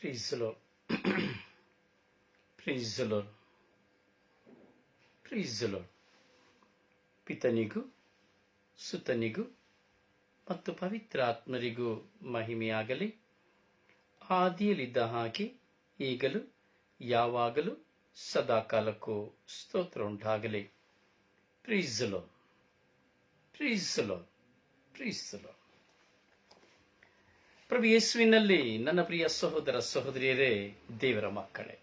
Praise the Lord. ಪಿತನಿಗೂ, ಸುತನಿಗೂ ಮತ್ತು ಪವಿತ್ರಾತ್ಮರಿಗೂ ಮಹಿಮೆಯಾಗಲಿ. ಆದಿಯಲ್ಲಿದ್ದ ಹಾಗೆ ಈಗಲೂ, ಯಾವಾಗಲೂ, ಸದಾಕಾಲಕ್ಕೂ ಸ್ತೋತ್ರ ಉಂಟಾಗಲಿ ಪ್ರೀಸಲೋ ಪ್ರೀಸಲೋ ಪ್ರೀಸಲೋ ಪ್ರಭು ಯೇಸುವಿನಲ್ಲಿ ನನ್ನ ಪ್ರಿಯ ಸಹೋದರ ಸಹೋದರಿಯರೇ, ದೇವರ ಮಕ್ಕಳೇ.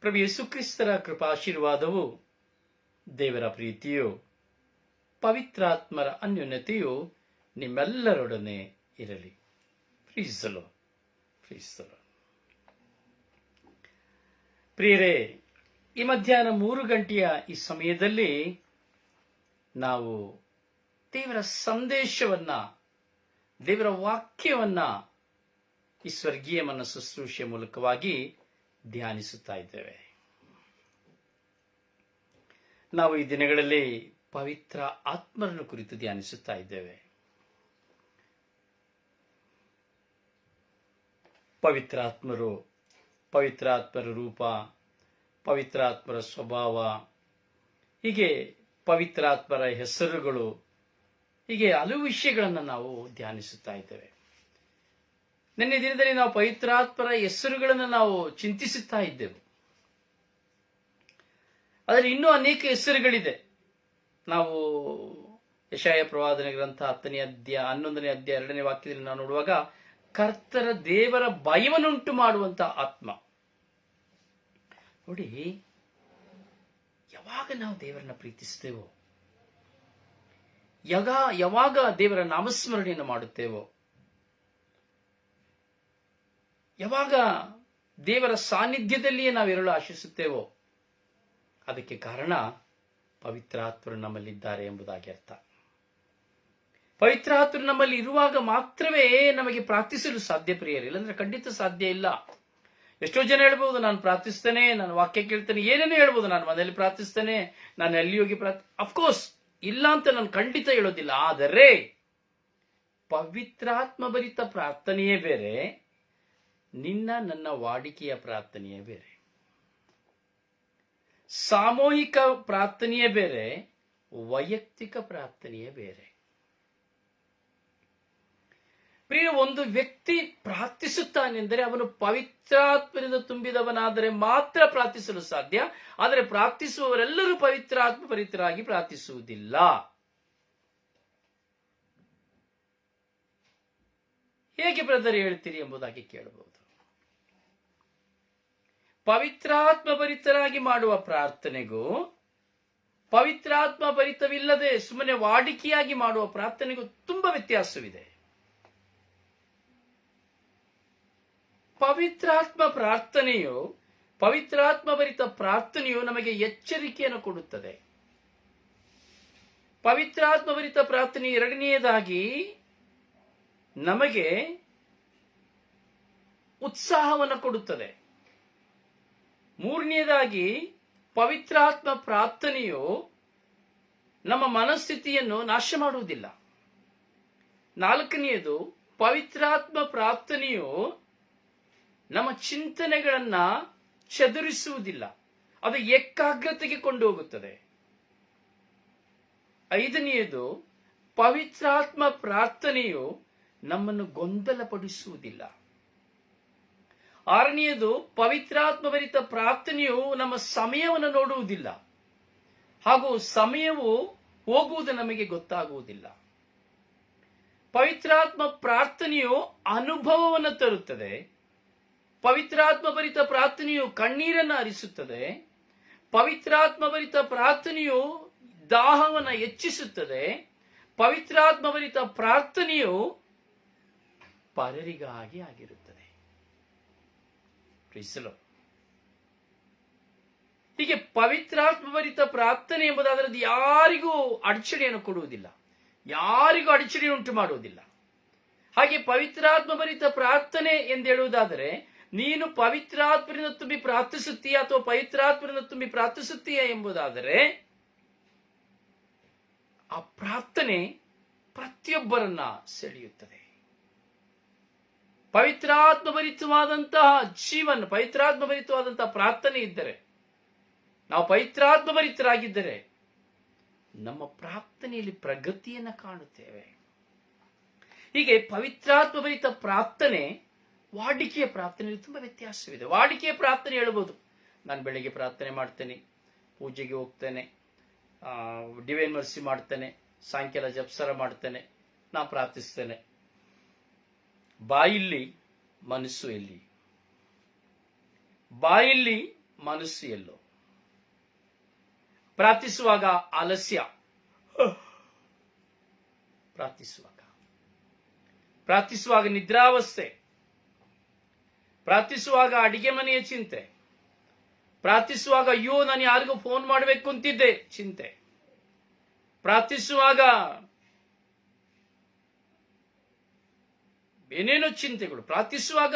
ಪ್ರಭು ಯೇಸು ಕ್ರಿಸ್ತರ ಕೃಪಾಶೀರ್ವಾದವು ದೇವರ ಪ್ರೀತಿಯು, ಪವಿತ್ರಾತ್ಮರ ಅನ್ಯೋನ್ಯತೆಯು ನಿಮ್ಮೆಲ್ಲರೊಡನೆ ಇರಲಿ. ಪ್ರೀಸಲು ಪ್ರೀಸಲು ಪ್ರಿಯರೇ, ಈ ಮಧ್ಯಾಹ್ನ ಮೂರು ಗಂಟೆಯ ಈ ಸಮಯದಲ್ಲಿ ನಾವು ದೇವರ ಸಂದೇಶವನ್ನ ದೇವರ ವಾಕ್ಯವನ್ನ ಈ ಸ್ವರ್ಗೀಯ ಮನ ಶುಶ್ರೂಷೆ ಮೂಲಕವಾಗಿ ಧ್ಯಾನಿಸುತ್ತಾ ಇದ್ದೇವೆ. ನಾವು ಈ ದಿನಗಳಲ್ಲಿ ಪವಿತ್ರ ಆತ್ಮರನ್ನು ಕುರಿತು ಧ್ಯಾನಿಸುತ್ತಾ ಇದ್ದೇವೆ. ಪವಿತ್ರಾತ್ಮರು ಪವಿತ್ರಾತ್ಮರ ರೂಪ ಪವಿತ್ರಾತ್ಮರ ಸ್ವಭಾವ, ಹೀಗೆ ಪವಿತ್ರಾತ್ಮರ ಹೆಸರುಗಳು ಹೀಗೆ ಹಲವು ವಿಷಯಗಳನ್ನು ನಾವು ಧ್ಯಾನಿಸುತ್ತಾ ಇದ್ದೇವೆ. ನಿನ್ನೆ ದಿನದಲ್ಲಿ ನಾವು ಪವಿತ್ರಾತ್ಮರ ಹೆಸರುಗಳನ್ನು ನಾವು ಚಿಂತಿಸುತ್ತಾ ಇದ್ದೆವು. ಆದರೆ ಇನ್ನೂ ಅನೇಕ ಹೆಸರುಗಳಿದೆ. ನಾವು ಯಶಾಯ ಪ್ರವಾದನೆ ಗ್ರಂಥ ಹತ್ತನೇ ಅಧ್ಯಾಯ, ಹನ್ನೊಂದನೇ ಅಧ್ಯಾಯ, ಎರಡನೇ ವಾಕ್ಯದಲ್ಲಿ ನಾವು ನೋಡುವಾಗ ಕರ್ತರ ದೇವರ ಭಯವನ್ನುಂಟು ಮಾಡುವಂತ ಆತ್ಮ. ನೋಡಿ, ಯಾವಾಗ ನಾವು ದೇವರನ್ನ ಪ್ರೀತಿಸ್ತೇವೋ ಯಗ, ಯಾವಾಗ ದೇವರ ನಾಮಸ್ಮರಣೆಯನ್ನು ಮಾಡುತ್ತೇವೋ, ಯಾವಾಗ ದೇವರ ಸಾನ್ನಿಧ್ಯದಲ್ಲಿಯೇ ನಾವಿರಲು ಆಶಿಸುತ್ತೇವೋ, ಅದಕ್ಕೆ ಕಾರಣ ಪವಿತ್ರಾತ್ಮರು ನಮ್ಮಲ್ಲಿದ್ದಾರೆ ಎಂಬುದಾಗಿ ಅರ್ಥ. ಪವಿತ್ರಾತ್ಮರು ನಮ್ಮಲ್ಲಿ ಇರುವಾಗ ಮಾತ್ರವೇ ನಮಗೆ ಪ್ರಾರ್ಥಿಸಲು ಸಾಧ್ಯ ಪ್ರಿಯರು, ಇಲ್ಲಾಂದ್ರೆ ಖಂಡಿತ ಸಾಧ್ಯ ಇಲ್ಲ. ಎಷ್ಟೋ ಜನ ಹೇಳ್ಬೋದು, ನಾನು ಪ್ರಾರ್ಥಿಸ್ತೇನೆ, ನಾನು ವಾಕ್ಯ ಕೇಳ್ತೇನೆ, ಏನೇನು ಹೇಳ್ಬೋದು, ನಾನು ಮನೆಯಲ್ಲಿ ಪ್ರಾರ್ಥಿಸ್ತೇನೆ, ನಾನು ಅಲ್ಲಿ ಹೋಗಿ ಪ್ರಾರ್ಥಿ ಅಫ್ಕೋರ್ಸ್ ಇಲ್ಲ ಅಂತ ನಾನು ಖಂಡಿತ ಹೇಳೋದಿಲ್ಲ, ಆದರೆ ಪವಿತ್ರಾತ್ಮ ಭರಿತ ಪ್ರಾರ್ಥನೆಯೇ ಬೇರೆ, ನಿನ್ನ ನನ್ನ ವಾಡಿಕೆಯ ಪ್ರಾರ್ಥನೆಯೇ ಬೇರೆ. ಸಾಮೂಹಿಕ ಪ್ರಾರ್ಥನೆಯೇ ಬೇರೆ, ವೈಯಕ್ತಿಕ ಪ್ರಾರ್ಥನೆಯೇ ಬೇರೆ. ಪ್ರಿಯ ಒಂದು ವ್ಯಕ್ತಿ ಪ್ರಾರ್ಥಿಸುತ್ತಾನೆಂದರೆ ಅವನು ಪವಿತ್ರಾತ್ಮದಿಂದ ತುಂಬಿದವನಾದರೆ ಮಾತ್ರ ಪ್ರಾರ್ಥಿಸಲು ಸಾಧ್ಯ. ಆದರೆ ಪ್ರಾರ್ಥಿಸುವವರೆಲ್ಲರೂ ಪವಿತ್ರಾತ್ಮ ಪರಿತರಾಗಿ ಪ್ರಾರ್ಥಿಸುವುದಿಲ್ಲ. ಹೇಗೆ ಬ್ರದರ್ ಹೇಳ್ತೀರಿ ಎಂಬುದಾಗಿ ಕೇಳಬಹುದು. ಪವಿತ್ರಾತ್ಮ ಭರಿತರಾಗಿ ಮಾಡುವ ಪ್ರಾರ್ಥನೆಗೂ, ಪವಿತ್ರಾತ್ಮ ಭರಿತವಿಲ್ಲದೆ ಸುಮ್ಮನೆ ವಾಡಿಕೆಯಾಗಿ ಮಾಡುವ ಪ್ರಾರ್ಥನೆಗೂ ತುಂಬಾ ವ್ಯತ್ಯಾಸವಿದೆ. ಪವಿತ್ರಾತ್ಮ ಪ್ರಾರ್ಥನೆಯು, ಪವಿತ್ರಾತ್ಮ ಭರಿತ ಪ್ರಾರ್ಥನೆಯು ನಮಗೆ ಎಚ್ಚರಿಕೆಯನ್ನು ಕೊಡುತ್ತದೆ. ಪವಿತ್ರಾತ್ಮ ಭರಿತ ಪ್ರಾರ್ಥನೆ ಎರಡನೆಯದಾಗಿ ನಮಗೆ ಉತ್ಸಾಹವನ್ನು ಕೊಡುತ್ತದೆ. ಮೂರನೆಯದಾಗಿ ಪವಿತ್ರಾತ್ಮ ಪ್ರಾರ್ಥನೆಯು ನಮ್ಮ ಮನಸ್ಥಿತಿಯನ್ನು ನಾಶ ಮಾಡುವುದಿಲ್ಲ. ನಾಲ್ಕನೆಯದು ಪವಿತ್ರಾತ್ಮ ಪ್ರಾರ್ಥನೆಯು ನಮ್ಮ ಚಿಂತನೆಗಳನ್ನ ಚದುರಿಸುವುದಿಲ್ಲ. ಅದು ಏಕಾಗ್ರತೆಗೆ ಕೊಂಡು ಹೋಗುತ್ತದೆ ಐದನೆಯದು, ಪವಿತ್ರಾತ್ಮ ಪ್ರಾರ್ಥನೆಯು ನಮ್ಮನ್ನು ಗೊಂದಲಪಡಿಸುವುದಿಲ್ಲ. ಆರನೆಯದು ಪವಿತ್ರಾತ್ಮ ಭರಿತ ಪ್ರಾರ್ಥನೆಯು ನಮ್ಮ ಸಮಯವನ್ನು ನೋಡುವುದಿಲ್ಲ. ಹಾಗೂ ಸಮಯವು ಹೋಗುವುದು ನಮಗೆ ಗೊತ್ತಾಗುವುದಿಲ್ಲ. ಪವಿತ್ರಾತ್ಮ ಪ್ರಾರ್ಥನೆಯು ಅನುಭವವನ್ನು ತರುತ್ತದೆ. ಪವಿತ್ರಾತ್ಮ ಭರಿತ ಪ್ರಾರ್ಥನೆಯು ಕಣ್ಣೀರನ್ನು ಹರಿಸುತ್ತದೆ. ಪವಿತ್ರಾತ್ಮ ಭರಿತ ಪ್ರಾರ್ಥನೆಯು ದಾಹವನ್ನು ಹೆಚ್ಚಿಸುತ್ತದೆ. ಪವಿತ್ರಾತ್ಮ ಭರಿತ ಪ್ರಾರ್ಥನೆಯು ಪರರಿಗಾಗಿ ಆಗಿರುತ್ತದೆ. ಹೀಗೆ ಪವಿತ್ರಾತ್ಮ ಭರಿತ ಪ್ರಾರ್ಥನೆ ಎಂಬುದಾದರೆ ಯಾರಿಗೂ ಅಡಚಣೆಯನ್ನು ಕೊಡುವುದಿಲ್ಲ. ಯಾರಿಗೂ ಅಡಚಣೆ ಉಂಟು ಮಾಡುವುದಿಲ್ಲ ಹಾಗೆ ಪವಿತ್ರಾತ್ಮ ಭರಿತ ಪ್ರಾರ್ಥನೆ ಎಂದು ಹೇಳುವುದಾದರೆ ನೀನು ಪವಿತ್ರಾತ್ಮರಿಂದ ತುಂಬಿ ಪ್ರಾರ್ಥಿಸುತ್ತೀಯ ಅಥವಾ ಪವಿತ್ರಾತ್ಮರಿಂದ ತುಂಬಿ ಪ್ರಾರ್ಥಿಸುತ್ತೀಯ ಎಂಬುದಾದರೆ ಆ ಪ್ರಾರ್ಥನೆ ಪ್ರತಿಯೊಬ್ಬರನ್ನ ಸೆಳೆಯುತ್ತದೆ. ಪವಿತ್ರಾತ್ಮ ಭರಿತವಾದಂತಹ ಜೀವನ ಪವಿತ್ರಾತ್ಮ ಭರಿತವಾದಂತಹ ಪ್ರಾರ್ಥನೆ ಇದ್ದರೆ, ನಾವು ಪವಿತ್ರಾತ್ಮ ಭರಿತರಾಗಿದ್ದರೆ ನಮ್ಮ ಪ್ರಾರ್ಥನೆಯಲ್ಲಿ ಪ್ರಗತಿಯನ್ನು ಕಾಣುತ್ತೇವೆ. ಹೀಗೆ ಪವಿತ್ರಾತ್ಮ ಭರಿತ ಪ್ರಾರ್ಥನೆ ವಾಡಿಕೆಯ ಪ್ರಾರ್ಥನೆಯಲ್ಲಿ ತುಂಬಾ ವ್ಯತ್ಯಾಸವಿದೆ. ವಾಡಿಕೆಯ ಪ್ರಾರ್ಥನೆ ಹೇಳ್ಬೋದು. ನಾನು ಬೆಳಿಗ್ಗೆ ಪ್ರಾರ್ಥನೆ ಮಾಡ್ತೇನೆ, ಪೂಜೆಗೆ ಹೋಗ್ತೇನೆ ಡಿವೈನ್ ಮರ್ಸಿ ಮಾಡ್ತೇನೆ, ಸಾಯಂಕಾಲ ಜಪ್ಸರ ಮಾಡ್ತೇನೆ, ನಾ ಪ್ರಾರ್ಥಿಸ್ತೇನೆ. ಬಾಯಿಲ್ಲಿ ಮನಸ್ಸು ಎಲ್ಲಿ? ಬಾಯಿಲ್ಲಿ ಮನಸ್ಸು ಎಲ್ಲೋ? ಪ್ರಾರ್ಥಿಸುವಾಗ ಆಲಸ್ಯ? ಪ್ರಾರ್ಥಿಸುವಾಗ. ಪ್ರಾರ್ಥಿಸುವಾಗ ನಿದ್ರಾವಸ್ಥೆ? ಪ್ರಾರ್ಥಿಸುವಾಗ ಅಡಿಗೆ ಮನೆಯ ಚಿಂತೆ. ಪ್ರಾರ್ಥಿಸುವಾಗ, ಅಯ್ಯೋ, ನಾನು ಯಾರಿಗೂ ಫೋನ್ ಮಾಡಬೇಕು ಅಂತಿದ್ದೆ ಚಿಂತೆ. ಪ್ರಾರ್ಥಿಸುವಾಗ ಏನೇನೋ ಚಿಂತೆಗಳು. ಪ್ರಾರ್ಥಿಸುವಾಗ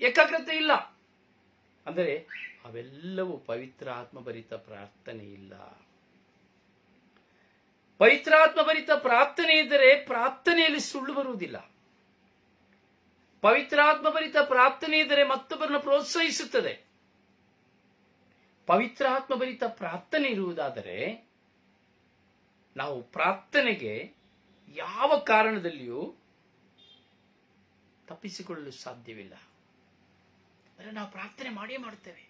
ಏಕಾಗ್ರತೆ ಇಲ್ಲ. ಅಂದರೆ, ಅವೆಲ್ಲವೂ ಪವಿತ್ರ ಆತ್ಮಭರಿತ ಪ್ರಾರ್ಥನೆ ಇಲ್ಲ ಪವಿತ್ರಾತ್ಮ ಭರಿತ ಪ್ರಾರ್ಥನೆ ಇದ್ದರೆ ಪ್ರಾರ್ಥನೆಯಲ್ಲಿ ಸುಳ್ಳು ಬರುವುದಿಲ್ಲ. ಪವಿತ್ರಾತ್ಮ ಭರಿತ ಪ್ರಾರ್ಥನೆ ಇದ್ದರೆ ಮತ್ತೊಬ್ಬರನ್ನು ಪ್ರೋತ್ಸಾಹಿಸುತ್ತದೆ. ಪವಿತ್ರಾತ್ಮ ಭರಿತ ಪ್ರಾರ್ಥನೆ ಇರುವುದಾದರೆ ನಾವು ಪ್ರಾರ್ಥನೆಗೆ ಯಾವ ಕಾರಣದಲ್ಲಿಯೂ ತಪ್ಪಿಸಿಕೊಳ್ಳಲು ಸಾಧ್ಯವಿಲ್ಲ. ಅಂದರೆ ನಾವು ಪ್ರಾರ್ಥನೆ ಮಾಡಿಯೇ ಮಾಡುತ್ತೇವೆ,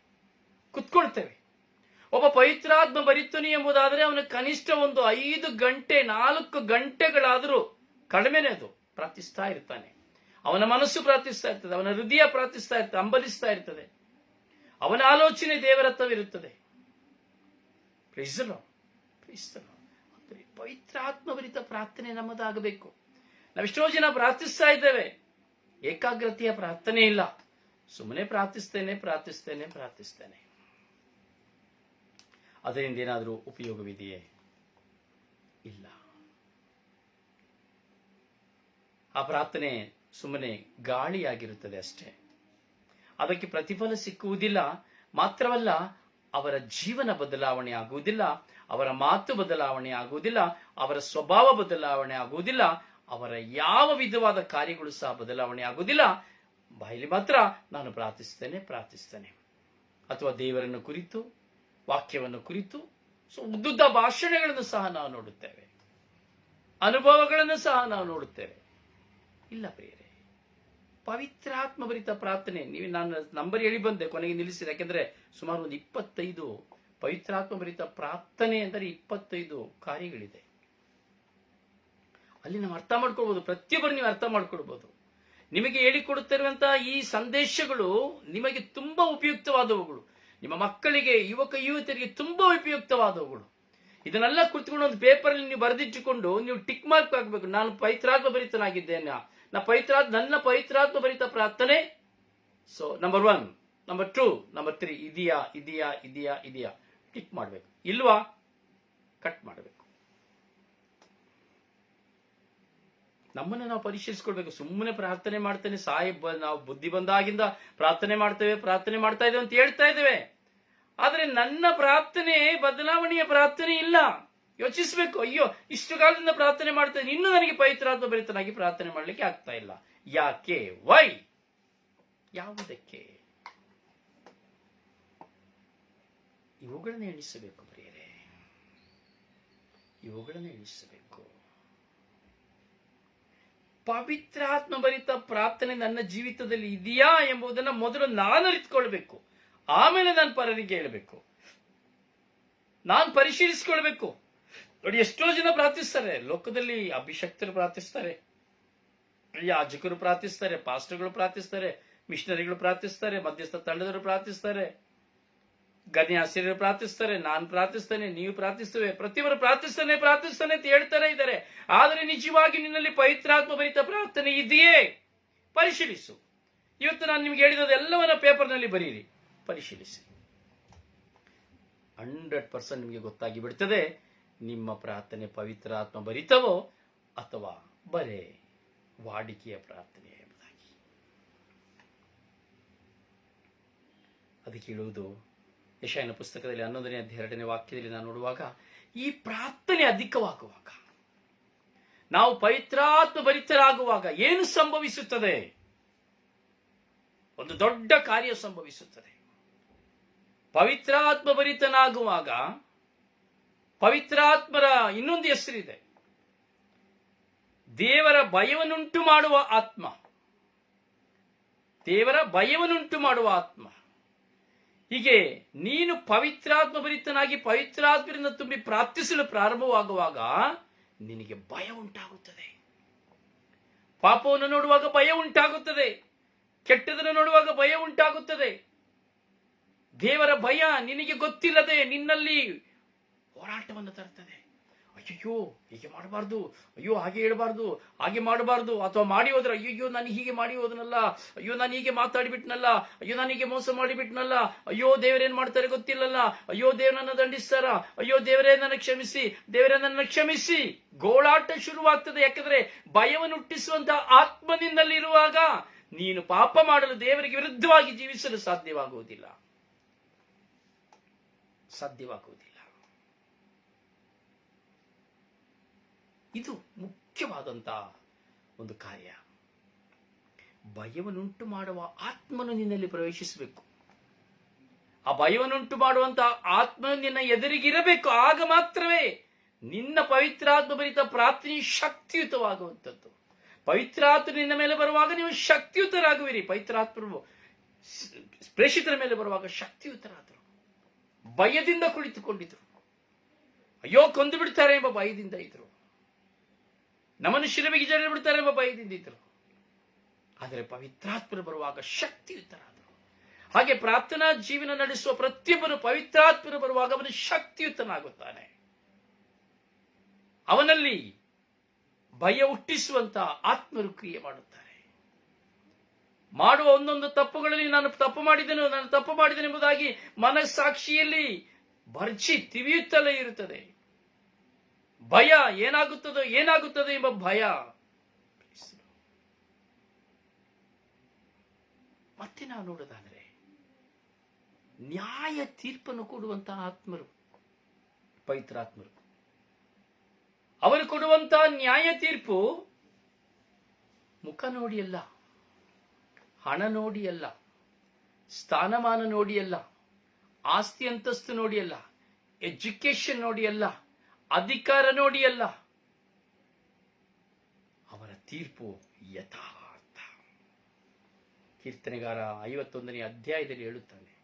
ಕುತ್ಕೊಳ್ತೇವೆ. ಒಬ್ಬ ಪವಿತ್ರಾತ್ಮ ಬರಿತನು ಎಂಬುದಾದರೆ ಅವನು ಕನಿಷ್ಠ ಒಂದು ಐದು ಗಂಟೆ, ನಾಲ್ಕು ಗಂಟೆಗಳಾದರೂ ಕಡಿಮೆನೇ ಅದು ಪ್ರಾರ್ಥಿಸ್ತಾ ಇರ್ತಾನೆ. ಅವನ ಮನಸ್ಸು ಪ್ರಾರ್ಥಿಸ್ತಾ ಇರ್ತದೆ, ಅವನ ಹೃದಯ ಪ್ರಾರ್ಥಿಸ್ತಾ ಇರ್ತದೆ ಅಂಬಲಿಸ್ತಾ ಇರ್ತದೆ. ಅವನ ಆಲೋಚನೆ ದೇವರತ್ವವಿರುತ್ತದೆ ಪವಿತ್ರ ಆತ್ಮಭರಿತ ಪ್ರಾರ್ಥನೆ ನಮ್ಮದಾಗಬೇಕು. ನಾವೆಷ್ಟೋ ಜನ ಪ್ರಾರ್ಥಿಸ್ತಾ ಇದ್ದೇವೆ. ಏಕಾಗ್ರತೆಯ ಪ್ರಾರ್ಥನೆ ಇಲ್ಲ. ಸುಮ್ಮನೆ ಪ್ರಾರ್ಥಿಸ್ತೇನೆ ಪ್ರಾರ್ಥಿಸ್ತೇನೆ ಪ್ರಾರ್ಥಿಸ್ತೇನೆ. ಅದರಿಂದ ಏನಾದರೂ ಉಪಯೋಗವಿದೆಯೇ? ಇಲ್ಲ. ಆ ಪ್ರಾರ್ಥನೆ ಸುಮ್ಮನೆ ಗಾಳಿಯಾಗಿರುತ್ತದೆ ಅಷ್ಟೇ. ಅದಕ್ಕೆ ಪ್ರತಿಫಲ ಸಿಕ್ಕುವುದಿಲ್ಲ. ಮಾತ್ರವಲ್ಲ, ಅವರ ಜೀವನ ಬದಲಾವಣೆ ಆಗುವುದಿಲ್ಲ, ಅವರ ಮಾತು ಬದಲಾವಣೆ ಆಗುವುದಿಲ್ಲ, ಅವರ ಸ್ವಭಾವ ಬದಲಾವಣೆ ಆಗುವುದಿಲ್ಲ, ಅವರ ಯಾವ ವಿಧವಾದ ಕಾರ್ಯಗಳು ಸಹ ಬದಲಾವಣೆ ಆಗುವುದಿಲ್ಲ. ಬಾಯಲ್ಲಿ ಮಾತ್ರ ನಾನು ಪ್ರಾರ್ಥಿಸ್ತೇನೆ ಪ್ರಾರ್ಥಿಸ್ತೇನೆ ಅಥವಾ ದೇವರನ್ನು ಕುರಿತು, ವಾಕ್ಯವನ್ನು ಕುರಿತು ಸೊ ಉದ್ದುದ್ದ ಭಾಷಣಗಳನ್ನು ಸಹ ನಾವು ನೋಡುತ್ತೇವೆ. ಅನುಭವಗಳನ್ನು ಸಹ ನಾವು ನೋಡುತ್ತೇವೆ. ಇಲ್ಲ ಪ್ರಿಯರೇ ಪವಿತ್ರಾತ್ಮ ಭರಿತ ಪ್ರಾರ್ಥನೆ. ನೀವು ನಾನು ನಂಬರ್ ಹೇಳಿ ಬಂದೆ, ಕೊನೆಗೆ ನಿಲ್ಲಿಸಿದೆ. ಯಾಕೆಂದ್ರೆ ಸುಮಾರು ಒಂದು ಇಪ್ಪತ್ತೈದು ಪವಿತ್ರಾತ್ಮ ಭರಿತ ಪ್ರಾರ್ಥನೆ ಅಂದರೆ ಇಪ್ಪತ್ತೈದು ಕಾರ್ಯಗಳಿದೆ. ಅಲ್ಲಿ ನಾವು ಅರ್ಥ ಮಾಡ್ಕೊಳ್ಬೋದು. ಪ್ರತಿಯೊಬ್ಬರು ನೀವು ಅರ್ಥ ಮಾಡ್ಕೊಳ್ಬಹುದು ನಿಮಗೆ ಹೇಳಿಕೊಡುತ್ತಿರುವಂತಹ ಈ ಸಂದೇಶಗಳು ನಿಮಗೆ ತುಂಬಾ ಉಪಯುಕ್ತವಾದವುಗಳು. ನಿಮ್ಮ ಮಕ್ಕಳಿಗೆ, ಯುವಕ, ಯುವತಿಯರಿಗೆ ತುಂಬಾ ಉಪಯುಕ್ತವಾದವುಗಳು. ಇದನ್ನೆಲ್ಲ ಕುಳಿತುಕೊಂಡು ಒಂದು ಪೇಪರ್ ನೀವು ಬರೆದಿಟ್ಟುಕೊಂಡು ನೀವು ಟಿಕ್ ಮಾರ್ಕ್ ಹಾಕಬೇಕು. ನಾನು ಪವಿತ್ರಾತ್ಮ ಭರಿತನಾಗಿದ್ದೇನೆ ನಾ ಪವಿತ್ರಾತ್ಮ ನನ್ನ ಪವಿತ್ರಾತ್ಮ ಭರಿತ ಪ್ರಾರ್ಥನೆ. So number one number two number three ಇದೆಯಾ ಇದೆಯಾ ಇದೆಯಾ ಇದೆಯಾ. ಟಿಕ್ ಮಾಡಬೇಕು. ಇಲ್ವಾ? ಕಟ್ ಮಾಡಬೇಕು. ನಮ್ಮನ್ನು ನಾವು ಪರಿಶೀಲಿಸ್ಕೊಳ್ಬೇಕು. ಸುಮ್ಮನೆ ಪ್ರಾರ್ಥನೆ ಮಾಡ್ತೇನೆ ಸಾಯಿ ನಾವು ಬುದ್ಧಿ ಬಂದಾಗಿಂದ ಪ್ರಾರ್ಥನೆ ಮಾಡ್ತೇವೆ, ಪ್ರಾರ್ಥನೆ ಮಾಡ್ತಾ ಇದ್ದೇವೆ ಅಂತ ಹೇಳ್ತಾ ಇದ್ದೇವೆ. ಆದರೆ ನನ್ನ ಪ್ರಾರ್ಥನೆ, ಬದಲಾವಣೆಯ ಪ್ರಾರ್ಥನೆ ಇಲ್ಲ. ಯೋಚಿಸಬೇಕು, ಅಯ್ಯೋ, ಇಷ್ಟು ಕಾಲದಿಂದ ಪ್ರಾರ್ಥನೆ ಮಾಡ್ತೇನೆ ಇನ್ನೂ ನನಗೆ ಪವಿತ್ರಾತ್ಮ ಭರಿತನಾಗಿ ಪ್ರಾರ್ಥನೆ ಮಾಡಲಿಕ್ಕೆ ಆಗ್ತಾ ಇಲ್ಲ. ಯಾಕೆ? ವೈ ಯಾವುದಕ್ಕೆ? ಇವುಗಳನ್ನ ಎಣಿಸಬೇಕು ಪ್ರಿಯರೇ. ಇವುಗಳನ್ನು ಎಣಿಸಬೇಕು. ಪವಿತ್ರಾತ್ಮ ಭರಿತ ಪ್ರಾರ್ಥನೆ ನನ್ನ ಜೀವಿತದಲ್ಲಿ ಇದೆಯಾ ಎಂಬುದನ್ನ ಮೊದಲು ನಾನು ಅರಿತುಕೊಳ್ಬೇಕು. ಆಮೇಲೆ ನಾನು ಪರರಿಗೆ ಹೇಳಬೇಕು. ನಾನು ಪರಿಶೀಲಿಸಿಕೊಳ್ಬೇಕು. ನೋಡಿ, ಎಷ್ಟೋ ಜನ ಪ್ರಾರ್ಥಿಸ್ತಾರೆ. ಲೋಕದಲ್ಲಿ ಅಭಿಷಕ್ತರು ಪ್ರಾರ್ಥಿಸ್ತಾರೆ. ಯಾಜಕರು ಪ್ರಾರ್ಥಿಸ್ತಾರೆ. ಪಾಸ್ಟರ್ಗಳು ಪ್ರಾರ್ಥಿಸ್ತಾರೆ. ಮಿಷನರಿಗಳು ಪ್ರಾರ್ಥಿಸ್ತಾರೆ. ಮಧ್ಯಸ್ಥ ತಂಡದವರು ಪ್ರಾರ್ಥಿಸ್ತಾರೆ. ಗನ್ಯಾಸಿರಿಯರು ಪ್ರಾರ್ಥಿಸ್ತಾರೆ. ನಾನು ಪ್ರಾರ್ಥಿಸ್ತೇನೆ, ನೀವು ಪ್ರಾರ್ಥಿಸ್ತೇವೆ. ಪ್ರತಿಯೊಬ್ಬರು ಪ್ರಾರ್ಥಿಸ್ತಾನೆ ಪ್ರಾರ್ಥಿಸ್ತಾನೆ ಅಂತ ಹೇಳ್ತಾರೆ ಇದ್ದಾರೆ. ಆದರೆ ನಿಜವಾಗಿ ನಿನ್ನಲ್ಲಿ ಪವಿತ್ರಾತ್ಮ ಭರಿತ ಪ್ರಾರ್ಥನೆ ಇದೆಯೇ? ಪರಿಶೀಲಿಸು. ಇವತ್ತು ನಾನು ನಿಮ್ಗೆ ಹೇಳಿದೆಲ್ಲವನ್ನ ಪೇಪರ್ನಲ್ಲಿ ಬರೀರಿ. ಪರಿಶೀಲಿಸಿ. ಹಂಡ್ರೆಡ್ ಪರ್ಸೆಂಟ್ ನಿಮಗೆ ಗೊತ್ತಾಗಿ ಬಿಡ್ತದೆ ನಿಮ್ಮ ಪ್ರಾರ್ಥನೆ ಪವಿತ್ರಾತ್ಮ ಭರಿತವೋ ಅಥವಾ ಬರೇ ವಾಡಿಕೆಯ ಪ್ರಾರ್ಥನೆ ಎಂಬುದಾಗಿ. ಅದಕ್ಕೆ ಹೇಳುವುದು, ಯಶಾಯನ ಪುಸ್ತಕದಲ್ಲಿ ಹನ್ನೊಂದನೇ ಎರಡನೇ ವಾಕ್ಯದಲ್ಲಿ ನಾನು ನೋಡುವಾಗ, ಈ ಪ್ರಾರ್ಥನೆ ಅಧಿಕವಾಗುವಾಗ, ನಾವು ಪವಿತ್ರಾತ್ಮ ಭರಿತರಾಗುವಾಗ ಏನು ಸಂಭವಿಸುತ್ತದೆ? ಒಂದು ದೊಡ್ಡ ಕಾರ್ಯ ಸಂಭವಿಸುತ್ತದೆ. ಪವಿತ್ರಾತ್ಮ ಭರಿತನಾಗುವಾಗ ಪವಿತ್ರಾತ್ಮರ ಇನ್ನೊಂದು ಹೆಸರಿದೆ. ದೇವರ ಭಯವನ್ನುಂಟು ಮಾಡುವ ಆತ್ಮ. ದೇವರ ಭಯವನ್ನುಂಟು ಮಾಡುವ ಆತ್ಮ. ಹೀಗೆ ನೀನು ಪವಿತ್ರಾತ್ಮ ಭರಿತನಾಗಿ ಪವಿತ್ರಾತ್ಮರಿಂದ ತುಂಬಿ ಪ್ರಾರ್ಥಿಸಲು ಪ್ರಾರಂಭವಾಗುವಾಗ ನಿನಗೆ ಭಯ ಉಂಟಾಗುತ್ತದೆ. ಪಾಪವನ್ನು ನೋಡುವಾಗ ಭಯ ಉಂಟಾಗುತ್ತದೆ. ಕೆಟ್ಟದನ್ನು ನೋಡುವಾಗ ಭಯ ಉಂಟಾಗುತ್ತದೆ. ದೇವರ ಭಯ ನಿನಗೆ ಗೊತ್ತಿಲ್ಲದೆ ನಿನ್ನಲ್ಲಿ ಹೋರಾಟವನ್ನು ತರುತ್ತದೆ. ಅಯ್ಯೋ ಹೀಗೆ ಮಾಡಬಾರ್ದು. ಅಯ್ಯೋ, ಹಾಗೆ ಹೇಳಬಾರ್ದು. ಹಾಗೆ ಮಾಡಬಾರ್ದು. ಅಥವಾ ಮಾಡಿ ಹೋದ್ರೆ, ಅಯ್ಯಯ್ಯೋ, ನಾನು ಹೀಗೆ ಮಾಡಿ ಹೋದನಲ್ಲ. ಅಯ್ಯೋ, ನಾನು ಹೀಗೆ ಮಾತಾಡಿಬಿಟ್ನಲ್ಲ. ಅಯ್ಯೋ, ನಾನು ಹೀಗೆ ಮೋಸ ಮಾಡಿಬಿಟ್ನಲ್ಲ. ಅಯ್ಯೋ ದೇವರೇನ್ ಮಾಡ್ತಾರೆ ಗೊತ್ತಿಲ್ಲಲ್ಲ. ಅಯ್ಯೋ ದೇವರನ್ನ ದಂಡಿಸ್ತಾರ. ಅಯ್ಯೋ, ದೇವರೇ ನನ್ನ ಕ್ಷಮಿಸಿ. ದೇವರೇ ನನ್ನ ಕ್ಷಮಿಸಿ. ಗೋಳಾಟ ಶುರುವಾಗ್ತದೆ. ಯಾಕಂದ್ರೆ ಭಯವನ್ನು ಹುಟ್ಟಿಸುವಂತಹ ಆತ್ಮನಿಂದಲ್ಲಿರುವಾಗ ನೀನು ಪಾಪ ಮಾಡಲು ದೇವರಿಗೆ ವಿರುದ್ಧವಾಗಿ ಜೀವಿಸಲು ಸಾಧ್ಯವಾಗುವುದಿಲ್ಲ. ಸಾಧ್ಯವಾಗುವುದಿಲ್ಲ. ಇದು ಮುಖ್ಯವಾದಂತ ಒಂದು ಕಾರ್ಯ. ಭಯವನ್ನುಂಟು ಮಾಡುವ ಆತ್ಮನು ನಿನ್ನಲ್ಲಿ ಪ್ರವೇಶಿಸಬೇಕು. ಆ ಭಯವನ್ನುಂಟು ಮಾಡುವಂತಹ ಆತ್ಮನು ನಿನ್ನ ಎದುರಿಗಿರಬೇಕು. ಆಗ ಮಾತ್ರವೇ ನಿನ್ನ ಪವಿತ್ರಾತ್ಮ ಭರಿತ ಪ್ರಾರ್ಥನೆ ಶಕ್ತಿಯುತವಾಗುವಂಥದ್ದು. ಪವಿತ್ರಾತ್ಮ ನಿನ್ನ ಮೇಲೆ ಬರುವಾಗ ನೀವು ಶಕ್ತಿಯುತರಾಗುವಿರಿ. ಪವಿತ್ರಾತ್ಮರು ಪ್ರೇಷಿತರ ಮೇಲೆ ಬರುವಾಗ ಶಕ್ತಿಯುತರಾದರು. ಭಯದಿಂದ ಕುಳಿತುಕೊಂಡಿದ್ರು ಅಯ್ಯೋ, ಕೊಂದು ಬಿಡ್ತಾರೆ ಎಂಬ ಭಯದಿಂದ ಇದ್ರು ನಮ್ಮನ್ನು ಶಿಲುಬೆಗೆ ಜಡ ಬಿಡ್ತಾರೆ ಎಂಬ ಭಯದಿಂದ ಇದ್ರು ಆದರೆ ಪವಿತ್ರಾತ್ಮರು ಬರುವಾಗ ಶಕ್ತಿಯುತರಾದರು ಹಾಗೆ ಪ್ರಾರ್ಥನಾ ಜೀವನ ನಡೆಸುವ ಪ್ರತಿಯೊಬ್ಬನು ಪವಿತ್ರಾತ್ಮರು ಬರುವಾಗ ಅವನು ಶಕ್ತಿಯುತನಾಗುತ್ತಾನೆ. ಅವನಲ್ಲಿ ಭಯ ಹುಟ್ಟಿಸುವಂತ ಆತ್ಮರು ಕ್ರಿಯೆ ಮಾಡುತ್ತಾರೆ. ಮಾಡುವ ಒಂದೊಂದು ತಪ್ಪುಗಳಲ್ಲಿ ನಾನು ತಪ್ಪು ಮಾಡಿದೆನು, ನಾನು ತಪ್ಪು ಮಾಡಿದೆನು ಎಂಬುದಾಗಿ ಮನಸ್ಸಾಕ್ಷಿಯಲ್ಲಿ ಭರ್ಜಿ ತಿವಿಯುತ್ತಲೇ ಇರುತ್ತದೆ. ಭಯ ಏನಾಗುತ್ತದೋ ಏನಾಗುತ್ತದೆ ಎಂಬ ಭಯ. ಮತ್ತೆ ನಾವು ನೋಡೋದಾದರೆ ನ್ಯಾಯ ತೀರ್ಪನ್ನು ಕೊಡುವಂತಹ ಆತ್ಮರು, ಪವಿತ್ರಾತ್ಮರು. ಅವರು ಕೊಡುವಂತಹ ನ್ಯಾಯ ತೀರ್ಪು ಮುಖ ನೋಡಿ ಅಲ್ಲ, ಹಣ ನೋಡಿ ಅಲ್ಲ, ಸ್ಥಾನಮಾನ ನೋಡಿ ಅಲ್ಲ, ಆಸ್ತಿ ಅಂತಸ್ತು ನೋಡಿ ಅಲ್ಲ ಎಜುಕೇಶನ್ ನೋಡಿ ಅಲ್ಲ ಅಧಿಕಾರ ನೋಡಿ ಅಲ್ಲ. ಅವರ ತೀರ್ಪು ಯಥಾರ್ಥ. ಕೀರ್ತನೆಗಾರ ಐವತ್ತೊಂದನೇ ಅಧ್ಯಾಯದಲ್ಲಿ ಹೇಳುತ್ತಾನೆ,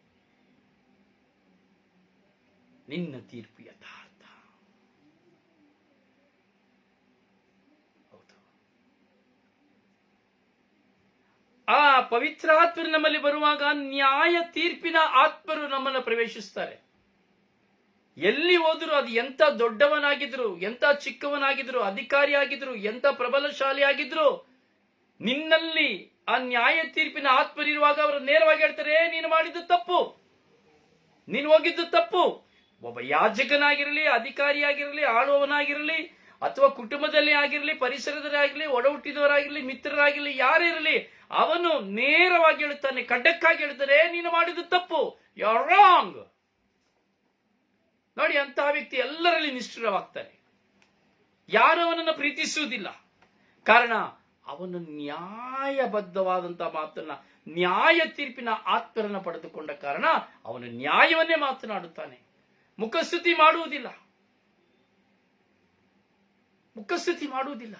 ನಿನ್ನ ತೀರ್ಪು ಯಥಾರ್ಥ. ಹೌದು. ಆ ಪವಿತ್ರಾತ್ಮರು ನಮ್ಮಲ್ಲಿ ಬರುವಾಗ ನ್ಯಾಯ ತೀರ್ಪಿನ ಆತ್ಮರು ನಮ್ಮನ್ನು ಪ್ರವೇಶಿಸ್ತಾರೆ. ಎಲ್ಲಿ ಹೋದ್ರು ಅದು ಎಂತ ದೊಡ್ಡವನಾಗಿದ್ರು ಎಂತ ಚಿಕ್ಕವನಾಗಿದ್ರು ಅಧಿಕಾರಿ ಆಗಿದ್ರು ಎಂತ ಪ್ರಬಲಶಾಲಿ ಆಗಿದ್ರು ನಿನ್ನಲ್ಲಿ ಆ ನ್ಯಾಯ ತೀರ್ಪಿನ ಆತ್ಮರಿರುವಾಗ ಅವರು ನೇರವಾಗಿ ಹೇಳ್ತಾರೆ "ಏ, ನೀನು ಮಾಡಿದ್ದು ತಪ್ಪು. ನೀನು ಹೋಗಿದ್ದು ತಪ್ಪು. ಒಬ್ಬ ಯಾಜಕನಾಗಿರಲಿ ಅಧಿಕಾರಿಯಾಗಿರಲಿ ಆಳುವವನಾಗಿರಲಿ ಅಥವಾ ಕುಟುಂಬದಲ್ಲಿ ಆಗಿರಲಿ ಪರಿಸರದಲ್ಲಿ ಆಗಿರಲಿ ಒಡ ಹುಟ್ಟಿದವರಾಗಿರಲಿ ಮಿತ್ರರಾಗಿರಲಿ ಯಾರೇ ಇರಲಿ ಅವನು ನೇರವಾಗಿ ಹೇಳುತ್ತಾನೆ ಖಡ್ಡಕ್ಕಾಗಿ ಹೇಳ್ತಾರೆ ನೀನು ಮಾಡಿದ್ದು ತಪ್ಪು. ಯು ರಾಂಗ್ ನೋಡಿ, ಅಂತಹ ವ್ಯಕ್ತಿ ಎಲ್ಲರಲ್ಲಿ ನಿಷ್ಠುರವಾಗ್ತಾನೆ. ಯಾರು ಅವನನ್ನು ಪ್ರೀತಿಸುವುದಿಲ್ಲ. ಕಾರಣ, ಅವನು ನ್ಯಾಯಬದ್ಧವಾದಂತಹ ಮಾತನ್ನ, ನ್ಯಾಯ ತೀರ್ಪಿನ ಆತ್ಮರನ್ನು ಪಡೆದುಕೊಂಡ ಕಾರಣ, ಅವನು ನ್ಯಾಯವನ್ನೇ ಮಾತನಾಡುತ್ತಾನೆ. ಮುಖಸ್ತುತಿ ಮಾಡುವುದಿಲ್ಲ. ಮುಖಸ್ತುತಿ ಮಾಡುವುದಿಲ್ಲ.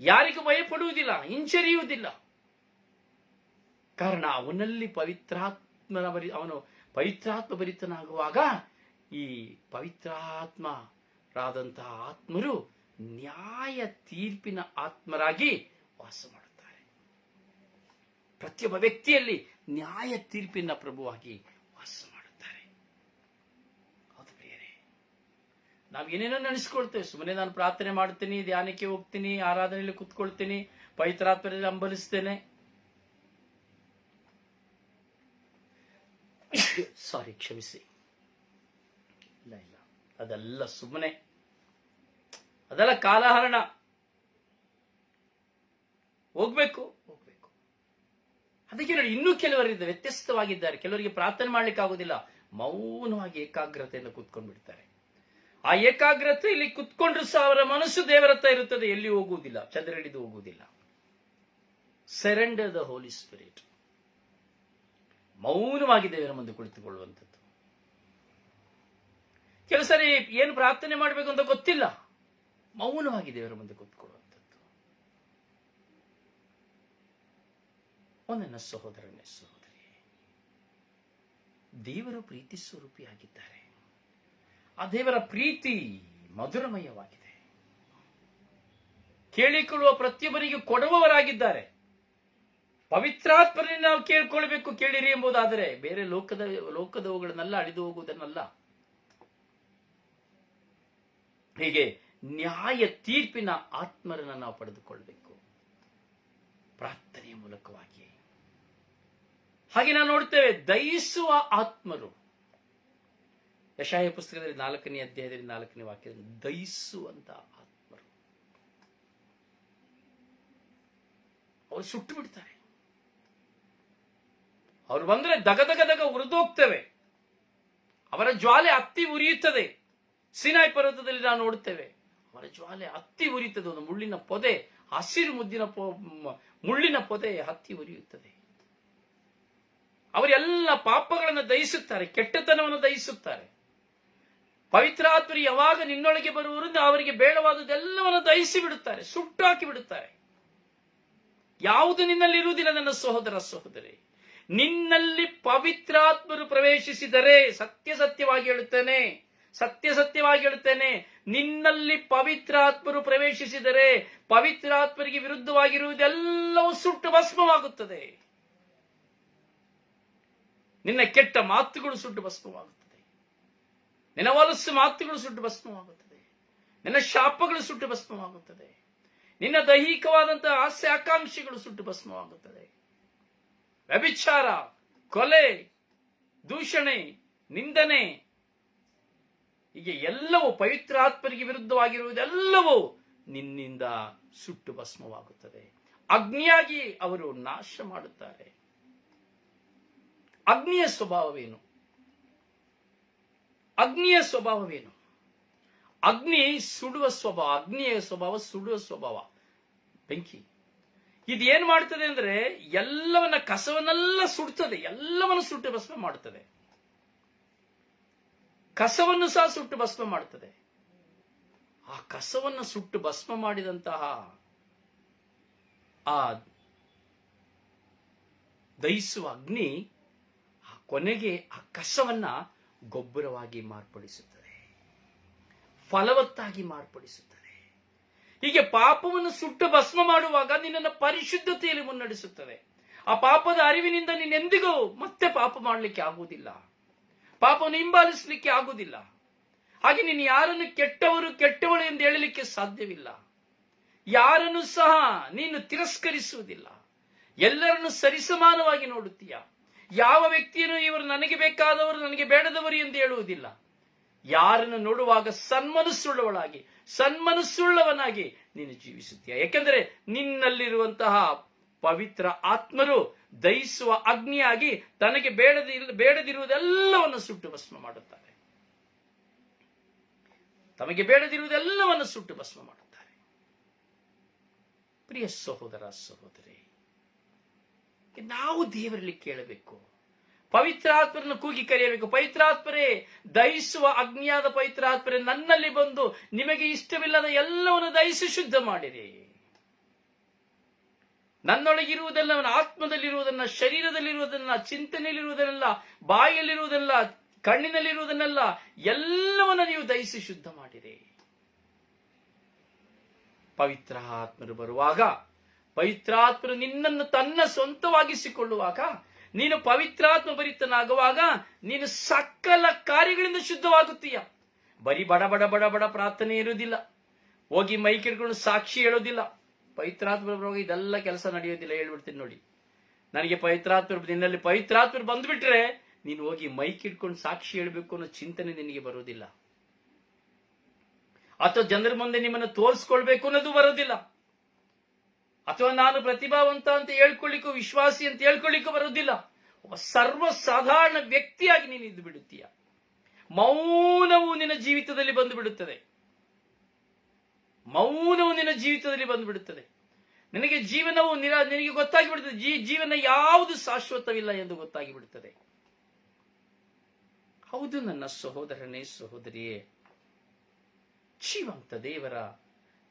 ಯಾರಿಗೂ ಭಯಪಡುವುದಿಲ್ಲ ಹಿಂಚರಿಯುವುದಿಲ್ಲ ಕಾರಣ, ಅವನಲ್ಲಿ ಪವಿತ್ರಾತ್ಮನ ಬರಿ ಅವನು ಪವಿತ್ರಾತ್ಮ ಭರಿತನಾಗುವಾಗ ಈ ಪವಿತ್ರಾತ್ಮರಾದಂತಹ ಆತ್ಮರು ನ್ಯಾಯ ತೀರ್ಪಿನ ಆತ್ಮರಾಗಿ ವಾಸ ಮಾಡುತ್ತಾರೆ. ಪ್ರತಿಯೊಬ್ಬ ವ್ಯಕ್ತಿಯಲ್ಲಿ ನ್ಯಾಯ ತೀರ್ಪಿನ ಪ್ರಭುವಾಗಿ ವಾಸ ಮಾಡುತ್ತಾರೆ. ಹೌದು ಪ್ರಿಯರೇ, ನಾವು ಏನೇನೋ ನೆನೆಸ್ಕೊಳ್ತೇವೆ. ಸುಮ್ಮನೆ ನಾನು ಪ್ರಾರ್ಥನೆ ಮಾಡ್ತೀನಿ, ಧ್ಯಾನಕ್ಕೆ ಹೋಗ್ತೀನಿ, ಆರಾಧನೆಯಲ್ಲಿ ಕುತ್ಕೊಳ್ತೀನಿ, ಪವಿತ್ರಾತ್ಮರಲ್ಲಿ ಹಂಬಲಿಸ್ತೇನೆ. ಸಾರಿ ಕ್ಷಮಿಸಿ. ಇಲ್ಲ ಇಲ್ಲ. ಅದೆಲ್ಲ ಸುಮ್ಮನೆ ಅದೆಲ್ಲ ಕಾಲಹರಣ. ಹೋಗ್ಬೇಕು. ಹೋಗ್ಬೇಕು. ಅದಕ್ಕೆ ನೋಡಿ ಇನ್ನೂ ಕೆಲವರಿಂದ ವ್ಯತ್ಯಸ್ತವಾಗಿದ್ದಾರೆ ಕೆಲವರಿಗೆ ಪ್ರಾರ್ಥನೆ ಮಾಡ್ಲಿಕ್ಕೆ ಆಗೋದಿಲ್ಲ. ಮೌನವಾಗಿ ಏಕಾಗ್ರತೆಯಿಂದ ಕೂತ್ಕೊಂಡು ಬಿಡ್ತಾರೆ ಆ ಏಕಾಗ್ರತೆ ಇಲ್ಲಿ ಕುತ್ಕೊಂಡ್ರು ಸಹ ಅವರ ಮನಸ್ಸು ದೇವರತ್ತ ಇರುತ್ತದೆ. ಎಲ್ಲಿ ಹೋಗುವುದಿಲ್ಲ. ಚಂದ್ರ ಹಿಡಿದು ಹೋಗುವುದಿಲ್ಲ. ಸೆರೆಂಡರ್ ದ ಹೋಲಿ ಸ್ಪಿರಿಟ್ ಮೌನವಾಗಿ ದೇವರ ಮುಂದೆ ಕುಳಿತುಕೊಳ್ಳುವಂಥದ್ದು. ಕೆಲವು ಸರಿ ಏನು ಪ್ರಾರ್ಥನೆ ಮಾಡಬೇಕು ಅಂತ ಗೊತ್ತಿಲ್ಲ. ಮೌನವಾಗಿ ದೇವರ ಮುಂದೆ ಕೂತ್ಕೊಳ್ಳುವಂಥದ್ದು ಒಂದನ್ನ ಸಹೋದರನೇ ಸಹೋದರಿ ದೇವರ ಪ್ರೀತಿ ಸ್ವರೂಪಿಯಾಗಿದ್ದಾರೆ. ಆ ದೇವರ ಪ್ರೀತಿ ಮಧುರಮಯವಾಗಿದೆ. ಕೇಳಿಕೊಳ್ಳುವ ಪ್ರತಿಯೊಬ್ಬರಿಗೂ ಕೊಡುವವರಾಗಿದ್ದಾರೆ. ಪವಿತ್ರಾತ್ಮರನ್ನು ನಾವು ಕೇಳ್ಕೊಳ್ಬೇಕು ಕೇಳಿರಿ ಎಂಬುದಾದರೆ ಬೇರೆ ಲೋಕದ, ಲೋಕದವುಗಳನ್ನೆಲ್ಲ ಅಳಿದು ಹೋಗುವುದನ್ನಲ್ಲ. ಹೀಗೆ ನ್ಯಾಯ ತೀರ್ಪಿನ ಆತ್ಮರನ್ನ ನಾವು ಪಡೆದುಕೊಳ್ಬೇಕು. ಪ್ರಾರ್ಥನೆಯ ಮೂಲಕವಾಗಿ. ಹಾಗೆ ನಾವು ನೋಡ್ತೇವೆ ದಯಿಸುವ ಆತ್ಮರು. ಯಶಾಯ ಪುಸ್ತಕದಲ್ಲಿ ನಾಲ್ಕನೇ ಅಧ್ಯಾಯದಲ್ಲಿ ನಾಲ್ಕನೇ ವಾಕ್ಯದಲ್ಲಿ ದಯಿಸುವಂತ ಆತ್ಮರು. ಅವರು ಸುಟ್ಟು ಬಿಡ್ತಾರೆ. ಅವರು ಬಂದ್ರೆ ದಗ ದಗ ದಗ ಉರಿದೋಗ್ತವೆ. ಅವರ ಜ್ವಾಲೆ ಅತ್ತಿ ಉರಿಯುತ್ತದೆ. ಸಿನಾಯ್ ಪರ್ವತದಲ್ಲಿ ನಾವು ನೋಡುತ್ತೇವೆ ಅವರ ಜ್ವಾಲೆ ಅತ್ತಿ ಉರಿಯುತ್ತದೆ ಒಂದು ಮುಳ್ಳಿನ ಪೊದೆ, ಹಸಿರು ಮುದ್ದಿನ ಮುಳ್ಳಿನ ಪೊದೆ ಹತ್ತಿ ಉರಿಯುತ್ತದೆ. ಅವರೆಲ್ಲ ಪಾಪಗಳನ್ನು ದಹಿಸುತ್ತಾರೆ, ಕೆಟ್ಟತನವನ್ನು ದಹಿಸುತ್ತಾರೆ. ಪವಿತ್ರಾತ್ಮರು ಯಾವಾಗ ನಿನ್ನೊಳಗೆ ಬರುವರಿಂದ ಅವರಿಗೆ ಬೇಡವಾದದೆಲ್ಲವನ್ನು ದಹಿಸಿ ಬಿಡುತ್ತಾರೆ ಸುಟ್ಟು ಹಾಕಿ ಬಿಡುತ್ತಾರೆ. ಯಾವುದು ನಿನ್ನಲ್ಲಿ ಇರುವುದಿಲ್ಲ ನನ್ನ ಸಹೋದರ ಸಹೋದರಿ. ನಿನ್ನಲ್ಲಿ ಪವಿತ್ರಾತ್ಮರು ಪ್ರವೇಶಿಸಿದರೆ ಸತ್ಯ ಸತ್ಯವಾಗಿ ಹೇಳುತ್ತೇನೆ, ಸತ್ಯ ಸತ್ಯವಾಗಿ ಹೇಳುತ್ತೇನೆ. ನಿನ್ನಲ್ಲಿ ಪವಿತ್ರಾತ್ಮರು ಪ್ರವೇಶಿಸಿದರೆ ಪವಿತ್ರಾತ್ಮರಿಗೆ ವಿರುದ್ಧವಾಗಿರುವುದೆಲ್ಲವೂ ಸುಟ್ಟು ಭಸ್ಮವಾಗುತ್ತದೆ. ನಿನ್ನ ಕೆಟ್ಟ ಮಾತುಗಳು ಸುಟ್ಟು ಭಸ್ಮವಾಗುತ್ತದೆ. ನಿನ್ನ ವಲಸು ಮಾತುಗಳು ಸುಟ್ಟು ಭಸ್ಮವಾಗುತ್ತದೆ. ನಿನ್ನ ಶಾಪಗಳು ಸುಟ್ಟು ಭಸ್ಮವಾಗುತ್ತದೆ. ನಿನ್ನ ದೈಹಿಕವಾದಂತಹ ಆಸೆ ಆಕಾಂಕ್ಷೆಗಳು ಸುಟ್ಟು ಭಸ್ಮವಾಗುತ್ತದೆ. ವ್ಯಭಿಚಾರ, ಕೊಲೆ, ದೂಷಣೆ, ನಿಂದನೆ, ಹೀಗೆ ಎಲ್ಲವೂ ಪವಿತ್ರಾತ್ಮರಿಗೆ ವಿರುದ್ಧವಾಗಿರುವುದೆಲ್ಲವೂ ನಿನ್ನಿಂದ ಸುಟ್ಟು ಭಸ್ಮವಾಗುತ್ತದೆ. ಅಗ್ನಿಯಾಗಿ ಅವರು ನಾಶ ಮಾಡುತ್ತಾರೆ. ಅಗ್ನಿಯ ಸ್ವಭಾವವೇನು? ಅಗ್ನಿಯ ಸ್ವಭಾವವೇನು? ಅಗ್ನಿ ಸುಡುವ ಸ್ವಭಾವ, ಅಗ್ನಿಯ ಸ್ವಭಾವ ಸುಡುವ ಸ್ವಭಾವ. ಬೆಂಕಿ. ಇದು ಏನ್ ಮಾಡ್ತದೆ ಅಂದ್ರೆ ಎಲ್ಲವನ್ನ ಕಸವನ್ನೆಲ್ಲ ಸುಡ್ತದೆ, ಎಲ್ಲವನ್ನು ಸುಟ್ಟು ಭಸ್ಮ ಮಾಡುತ್ತದೆ ಕಸವನ್ನು ಸಹ ಸುಟ್ಟು ಭಸ್ಮ ಮಾಡುತ್ತದೆ ಆ ಕಸವನ್ನು ಸುಟ್ಟು ಭಸ್ಮ ಮಾಡಿದಂತಹ ಆ ದಹಿಸುವ ಅಗ್ನಿ ಆ ಕೊನೆಗೆ ಆ ಕಸವನ್ನ ಗೊಬ್ಬರವಾಗಿ ಮಾರ್ಪಡಿಸುತ್ತದೆ. ಫಲವತ್ತಾಗಿ ಮಾರ್ಪಡಿಸುತ್ತದೆ. ಹೀಗೆ ಪಾಪವನ್ನು ಸುಟ್ಟು ಭಸ್ಮ ಮಾಡುವಾಗ ನಿನ್ನನ್ನು ಪರಿಶುದ್ಧತೆಯಲ್ಲಿ ಮುನ್ನಡೆಸುತ್ತದೆ. ಆ ಪಾಪದ ಅರಿವಿನಿಂದ ನೀನೆಂದಿಗೂ ಮತ್ತೆ ಪಾಪ ಮಾಡಲಿಕ್ಕೆ ಆಗುವುದಿಲ್ಲ. ಪಾಪವನ್ನು ಹಿಂಬಾಲಿಸಲಿಕ್ಕೆ ಆಗುವುದಿಲ್ಲ. ಹಾಗೆ ನೀನು ಯಾರನ್ನು ಕೆಟ್ಟವರು ಕೆಟ್ಟವಳು ಎಂದು ಹೇಳಲಿಕ್ಕೆ ಸಾಧ್ಯವಿಲ್ಲ. ಯಾರನ್ನು ಸಹ ನೀನು ತಿರಸ್ಕರಿಸುವುದಿಲ್ಲ. ಎಲ್ಲರನ್ನು ಸರಿಸಮಾನವಾಗಿ ನೋಡುತ್ತೀಯ? ಯಾವ ವ್ಯಕ್ತಿಯನ್ನು ಇವರು ನನಗೆ ಬೇಕಾದವರು, ನನಗೆ ಬೇಡದವರು ಎಂದು ಹೇಳುವುದಿಲ್ಲ. ಯಾರನ್ನು ನೋಡುವಾಗ ಸನ್ಮನಸ್ಸುಳ್ಳವಳಾಗಿ, ಸನ್ಮನಸ್ಸುಳ್ಳವನಾಗಿ ನೀನು ಜೀವಿಸುತ್ತೀಯ. ಯಾಕೆಂದರೆ ನಿನ್ನಲ್ಲಿರುವಂತಹ ಪವಿತ್ರ ಆತ್ಮರು ದಹಿಸುವ ಅಗ್ನಿಯಾಗಿ ತನಗೆ ಬೇಡದಿ, ಬೇಡದಿರುವುದೆಲ್ಲವನ್ನು ಸುಟ್ಟು ಭಸ್ಮ ಮಾಡುತ್ತಾರೆ. ತಮಗೆ ಬೇಡದಿರುವುದೆಲ್ಲವನ್ನು ಸುಟ್ಟು ಭಸ್ಮ ಮಾಡುತ್ತಾರೆ. ಪ್ರಿಯ ಸಹೋದರ ಸಹೋದರಿ, ನಾವು ದೇವರಲ್ಲಿ ಕೇಳಬೇಕು. ಪವಿತ್ರಾತ್ಮರನ್ನು ಕೂಗಿ ಕರೆಯಬೇಕು. ಪವಿತ್ರಾತ್ಮರೇ, ದಹಿಸುವ ಅಗ್ನಿಯಾದ ಪವಿತ್ರಾತ್ಮರೇ, ನನ್ನಲ್ಲಿ ಬಂದು ನಿಮಗೆ ಇಷ್ಟವಿಲ್ಲದ ಎಲ್ಲವನ್ನು ದಹಿಸಿ ಶುದ್ಧ ಮಾಡಿರಿ. ನನ್ನೊಳಗಿರುವುದೆಲ್ಲ, ನನ್ನ ಆತ್ಮದಲ್ಲಿರುವುದನ್ನ ಶರೀರದಲ್ಲಿರುವುದನ್ನ ಚಿಂತನೆಯಲ್ಲಿರುವುದನ್ನೆಲ್ಲ ಬಾಯಿಯಲ್ಲಿರುವುದಲ್ಲ ಕಣ್ಣಿನಲ್ಲಿರುವುದನ್ನೆಲ್ಲ, ಎಲ್ಲವನ್ನು ನೀವು ದಹಿಸಿ ಶುದ್ಧ ಮಾಡಿರಿ. ಪವಿತ್ರ ಆತ್ಮರು ಬರುವಾಗ, ಪವಿತ್ರಾತ್ಮರು ನಿನ್ನನ್ನು ತನ್ನ ಸ್ವಂತವಾಗಿಸಿಕೊಳ್ಳುವಾಗ ನೀನು ಪವಿತ್ರಾತ್ಮ ಭರಿತನಾಗುವಾಗ ನೀನು ಸಕಲ ಕಾರ್ಯಗಳಿಂದ ಶುದ್ಧವಾಗುತ್ತೀಯ. ಬರೀ ಬಡ ಬಡ ಬಡ ಬಡ ಪ್ರಾರ್ಥನೆ ಇರುವುದಿಲ್ಲ. ಹೋಗಿ ಮೈ ಕಿಡ್ಕೊಂಡು ಸಾಕ್ಷಿ ಹೇಳೋದಿಲ್ಲ ಪವಿತ್ರಾತ್ಮ ಇದೆಲ್ಲ ಕೆಲಸ ನಡೆಯೋದಿಲ್ಲ ಹೇಳ್ಬಿಡ್ತೀನಿ ನೋಡಿ. ನನಗೆ ಪವಿತ್ರಾತ್ಮರು, ನಿನ್ನಲ್ಲಿ ಪವಿತ್ರಾತ್ಮರು ಬಂದ್ಬಿಟ್ರೆ ನೀನು ಹೋಗಿ ಮೈಕ್ ಇಟ್ಕೊಂಡು ಸಾಕ್ಷಿ ಹೇಳಬೇಕು ಅನ್ನೋ ಚಿಂತನೆ ನಿನಗೆ ಬರೋದಿಲ್ಲ ಅಥವಾ ಜನರ ಮುಂದೆ ನಿಮ್ಮನ್ನು ತೋರಿಸ್ಕೊಳ್ಬೇಕು ಅನ್ನೋದು ಬರೋದಿಲ್ಲ ಅಥವಾ ನಾನು ಪ್ರತಿಭಾವಂತ ಅಂತ ಹೇಳ್ಕೊಳ್ಳಿಕ್ಕೂ ವಿಶ್ವಾಸಿ ಅಂತ ಹೇಳ್ಕೊಳ್ಳಿಕ್ಕೂ ಬರೋದಿಲ್ಲ ಒಬ್ಬ ಸರ್ವ ಸಾಧಾರಣ ವ್ಯಕ್ತಿಯಾಗಿ ನೀನು ಇದ್ದು ಬಿಡುತ್ತೀಯ. ಮೌನವು ನಿನ್ನ ಜೀವಿತದಲ್ಲಿ ಬಂದು ಬಿಡುತ್ತದೆ. ಮೌನವು ನಿನ್ನ ಜೀವಿತದಲ್ಲಿ ಬಂದು ಬಿಡುತ್ತದೆ. ನಿನಗೆ ಜೀವನವು ನಿರ, ನಿನಗೆ ಗೊತ್ತಾಗಿ ಬಿಡುತ್ತದೆ. ಜೀವನ ಯಾವುದು ಶಾಶ್ವತವಿಲ್ಲ ಎಂದು ಗೊತ್ತಾಗಿ ಬಿಡುತ್ತದೆ. ಹೌದು ನನ್ನ ಸಹೋದರನೇ, ಸಹೋದರಿಯೇ, ಜೀವಂತ ದೇವರ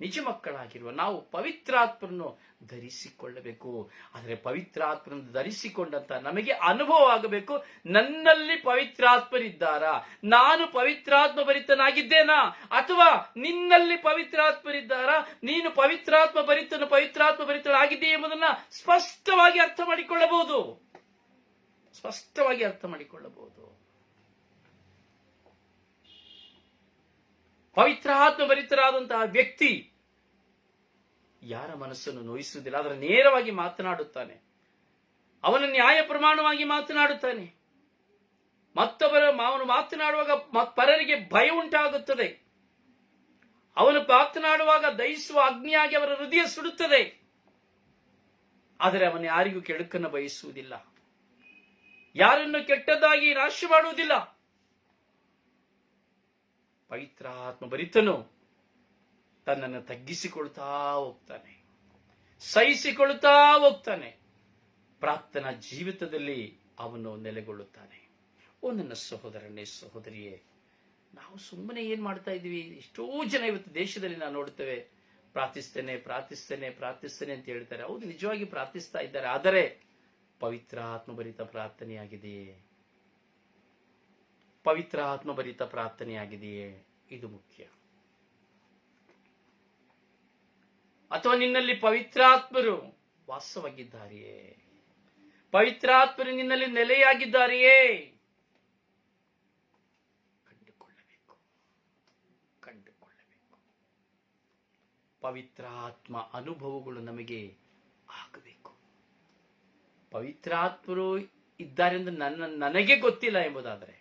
ನಿಜ ಮಕ್ಕಳಾಗಿರುವ ನಾವು ಪವಿತ್ರಾತ್ಮರನ್ನು ಧರಿಸಿಕೊಳ್ಳಬೇಕು. ಆದರೆ ಪವಿತ್ರಾತ್ಮನನ್ನು ಧರಿಸಿಕೊಂಡಂತ ನಮಗೆ ಅನುಭವ ಆಗಬೇಕು. ನನ್ನಲ್ಲಿ ಪವಿತ್ರಾತ್ಮರಿದ್ದಾರಾ? ನಾನು ಪವಿತ್ರಾತ್ಮ ಭರಿತನಾಗಿದ್ದೇನಾ? ಅಥವಾ ನಿನ್ನಲ್ಲಿ ಪವಿತ್ರಾತ್ಮರಿದ್ದಾರಾ? ನೀನು ಪವಿತ್ರಾತ್ಮ ಭರಿತನು, ಪವಿತ್ರಾತ್ಮ ಭರಿತನಾಗಿದ್ದೀಯ ಎಂಬುದನ್ನ ಸ್ಪಷ್ಟವಾಗಿ ಅರ್ಥ ಮಾಡಿಕೊಳ್ಳಬಹುದು ಸ್ಪಷ್ಟವಾಗಿ ಅರ್ಥ ಮಾಡಿಕೊಳ್ಳಬಹುದು ಪವಿತ್ರಾತ್ಮ ಭರಿತರಾದಂತಹ ವ್ಯಕ್ತಿ ಯಾರ ಮನಸ್ಸನ್ನು ನೋಯಿಸುವುದಿಲ್ಲ ಅದರ ನೇರವಾಗಿ ಮಾತನಾಡುತ್ತಾನೆ. ಅವನ ನ್ಯಾಯ ಪ್ರಮಾಣವಾಗಿ ಮಾತನಾಡುತ್ತಾನೆ. ಮತ್ತೊಬ್ಬರ ಅವನು ಮಾತನಾಡುವಾಗ ಪರರಿಗೆ ಭಯ ಉಂಟಾಗುತ್ತದೆ. ಅವನು ಮಾತನಾಡುವಾಗ ದಯಿಸುವ ಅಗ್ನಿಯಾಗಿ ಅವರ ಹೃದಯ ಸುಡುತ್ತದೆ. ಆದರೆ ಅವನು ಯಾರಿಗೂ ಕೆಡುಕನ್ನು ಬಯಸುವುದಿಲ್ಲ. ಯಾರನ್ನು ಕೆಟ್ಟದ್ದಾಗಿ ನಾಶ ಮಾಡುವುದಿಲ್ಲ ಪವಿತ್ರಾತ್ಮ ಭರಿತನು ತನ್ನನ್ನು ತಗ್ಗಿಸಿಕೊಳ್ತಾ ಹೋಗ್ತಾನೆ. ಸಹಿಸಿಕೊಳ್ತಾ ಹೋಗ್ತಾನೆ. ಪ್ರಾರ್ಥನಾ ಜೀವಿತದಲ್ಲಿ ಅವನು ನೆಲೆಗೊಳ್ಳುತ್ತಾನೆ. ಓ ನನ್ನ ಸಹೋದರನೇ ಸಹೋದರಿಯೇ, ನಾವು ಸುಮ್ಮನೆ ಏನ್ ಮಾಡ್ತಾ ಇದ್ದೀವಿ? ಎಷ್ಟೋ ಜನ ಇವತ್ತು ದೇಶದಲ್ಲಿ ನಾವು ನೋಡ್ತೇವೆ. ಪ್ರಾರ್ಥಿಸ್ತೇನೆ ಪ್ರಾರ್ಥಿಸ್ತೇನೆ ಪ್ರಾರ್ಥಿಸ್ತೇನೆ ಅಂತ ಹೇಳ್ತಾರೆ. ಹೌದು, ನಿಜವಾಗಿ ಪ್ರಾರ್ಥಿಸ್ತಾ ಇದ್ದಾರೆ. ಆದರೆ ಪವಿತ್ರಾತ್ಮ ಭರಿತ ಪ್ರಾರ್ಥನೆಯಾಗಿದೆಯೇ? ಪವಿತ್ರ ಆತ್ಮಭರಿತ ಪ್ರಾರ್ಥನೆಯಾಗಿದೆಯೇ? ಇದು ಮುಖ್ಯ. ಅಥವಾ ನಿನ್ನಲ್ಲಿ ಪವಿತ್ರಾತ್ಮರು ವಾಸವಾಗಿದ್ದಾರೆಯೇ? ಪವಿತ್ರಾತ್ಮರು ನಿನ್ನಲ್ಲಿ ನೆಲೆಯಾಗಿದ್ದಾರೆಯೇ? ಕಂಡುಕೊಳ್ಳಬೇಕು. ಕಂಡುಕೊಳ್ಳಬೇಕು. ಪವಿತ್ರಾತ್ಮ ಅನುಭವಗಳು ನಮಗೆ ಆಗಬೇಕು. ಪವಿತ್ರಾತ್ಮರು ಇದ್ದಾರೆಂದು ನನ್ನ, ನನಗೆ ಗೊತ್ತಿಲ್ಲ ಎಂಬುದಾದರೆ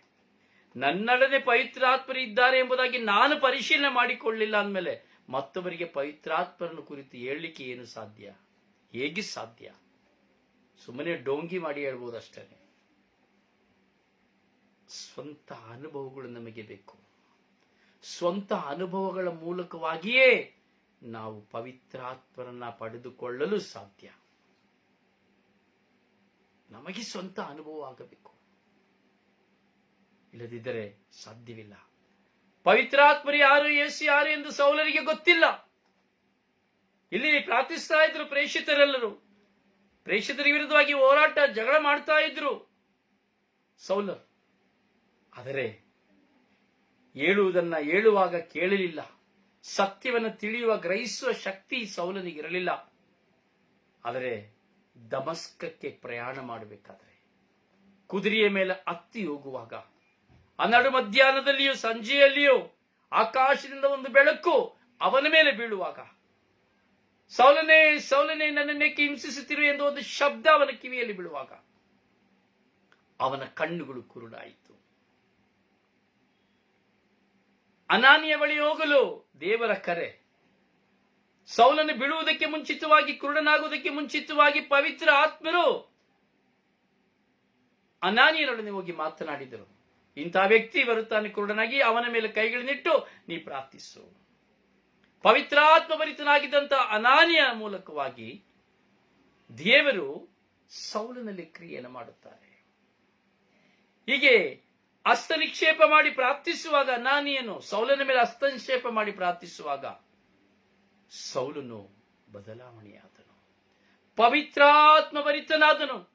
ನನ್ನೊಡನೆ ಪವಿತ್ರಾತ್ಮರು ಇದ್ದಾರೆ ಎಂಬುದಾಗಿ ನಾನು ಪರಿಶೀಲನೆ ಮಾಡಿಕೊಳ್ಳಿಲ್ಲ ಅಂದಮೇಲೆ ಮತ್ತೊಬ್ಬರಿಗೆ ಪವಿತ್ರಾತ್ಮರನ್ನು ಕುರಿತು ಹೇಳಲಿಕ್ಕೆ ಏನು ಸಾಧ್ಯ? ಹೇಗೆ ಸಾಧ್ಯ? ಸುಮ್ಮನೆ ಡೋಂಗಿ ಮಾಡಿ ಹೇಳ್ಬೋದಷ್ಟೇ. ಸ್ವಂತ ಅನುಭವಗಳು ನಮಗೆ ಬೇಕು. ಸ್ವಂತ ಅನುಭವಗಳ ಮೂಲಕವಾಗಿಯೇ ನಾವು ಪವಿತ್ರಾತ್ಮರನ್ನ ಪಡೆದುಕೊಳ್ಳಲು ಸಾಧ್ಯ. ನಮಗೆ ಸ್ವಂತ ಅನುಭವ ಆಗಬೇಕು. ಇಲ್ಲದಿದ್ದರೆ ಸಾಧ್ಯವಿಲ್ಲ. ಪವಿತ್ರಾತ್ಮರು ಯಾರು, ಯೇಸು ಯಾರು ಎಂದು ಸೌಲರಿಗೆ ಗೊತ್ತಿಲ್ಲ. ಇಲ್ಲಿ ಪ್ರಾರ್ಥಿಸ್ತಾ ಇದ್ರು ಪ್ರೇಷಿತರೆಲ್ಲರೂ ಪ್ರೇಷಿತರ ವಿರುದ್ಧವಾಗಿ ಹೋರಾಟ, ಜಗಳ ಮಾಡ್ತಾ ಇದ್ರು ಸೌಲರ್. ಆದರೆ ಹೇಳುವುದನ್ನ ಹೇಳುವಾಗ ಕೇಳಲಿಲ್ಲ. ಸತ್ಯವನ್ನು ತಿಳಿಯುವ, ಗ್ರಹಿಸುವ ಶಕ್ತಿ ಸೌಲನಿಗಿರಲಿಲ್ಲ ಆದರೆ ದಮಸ್ಕಕ್ಕೆ ಪ್ರಯಾಣ ಮಾಡಬೇಕಾದರೆ, ಕುದುರೆಯ ಮೇಲೆ ಹತ್ತಿ ಹೋಗುವಾಗ ನಡು ಮಧ್ಯಾಹ್ನದಲ್ಲಿಯೂ, ಸಂಜೆಯಲ್ಲಿಯೂ, ಆಕಾಶದಿಂದ ಒಂದು ಬೆಳಕು ಅವನ ಮೇಲೆ ಬೀಳುವಾಗ. ಸೌಲನೆ ಸೌಲನೆ ನನ್ನನ್ನೇಕೆ ಹಿಂಸಿಸುತ್ತಿರು ಎಂದು ಒಂದು ಶಬ್ದ ಅವನ ಕಿವಿಯಲ್ಲಿ ಬೀಳುವಾಗ. ಅವನ ಕಣ್ಣುಗಳು ಕುರುಡಾಯಿತು. ಅನಾನಿಯ ಬಳಿ ಹೋಗಲು ದೇವರ ಕರೆ. ಸೌಲನ್ನು ಬಿಡುವುದಕ್ಕೆ ಮುಂಚಿತವಾಗಿ, ಕುರುಡನಾಗುವುದಕ್ಕೆ ಮುಂಚಿತವಾಗಿ ಪವಿತ್ರ ಆತ್ಮರು ಅನಾನಿಯರೊಡನೆ ಹೋಗಿ ಮಾತನಾಡಿದರು. ಇಂಥ ವ್ಯಕ್ತಿ ಬರುತ್ತಾನೆ ಕುರುಡನಾಗಿ, ಅವನ ಮೇಲೆ ಕೈಗಳನ್ನಿಟ್ಟು ನೀ ಪ್ರಾರ್ಥಿಸು. ಪವಿತ್ರಾತ್ಮ ಭರಿತನಾಗಿದ್ದಂತ ಅನಾನಿಯ ಮೂಲಕವಾಗಿ ದೇವರು ಸೌಲನಲ್ಲಿ ಕ್ರಿಯೆಯನ್ನು ಮಾಡುತ್ತಾರೆ. ಹೀಗೆ ಹಸ್ತನಿಕ್ಷೇಪ ಮಾಡಿ ಪ್ರಾರ್ಥಿಸುವಾಗ ಅನಾನಿಯನು ಸೌಲನ ಮೇಲೆ ಹಸ್ತನಿಕ್ಷೇಪ ಮಾಡಿ ಪ್ರಾರ್ಥಿಸುವಾಗ ಸೌಲನು ಬದಲಾವಣೆಯಾದನು. ಪವಿತ್ರಾತ್ಮ ಭರಿತನಾದನು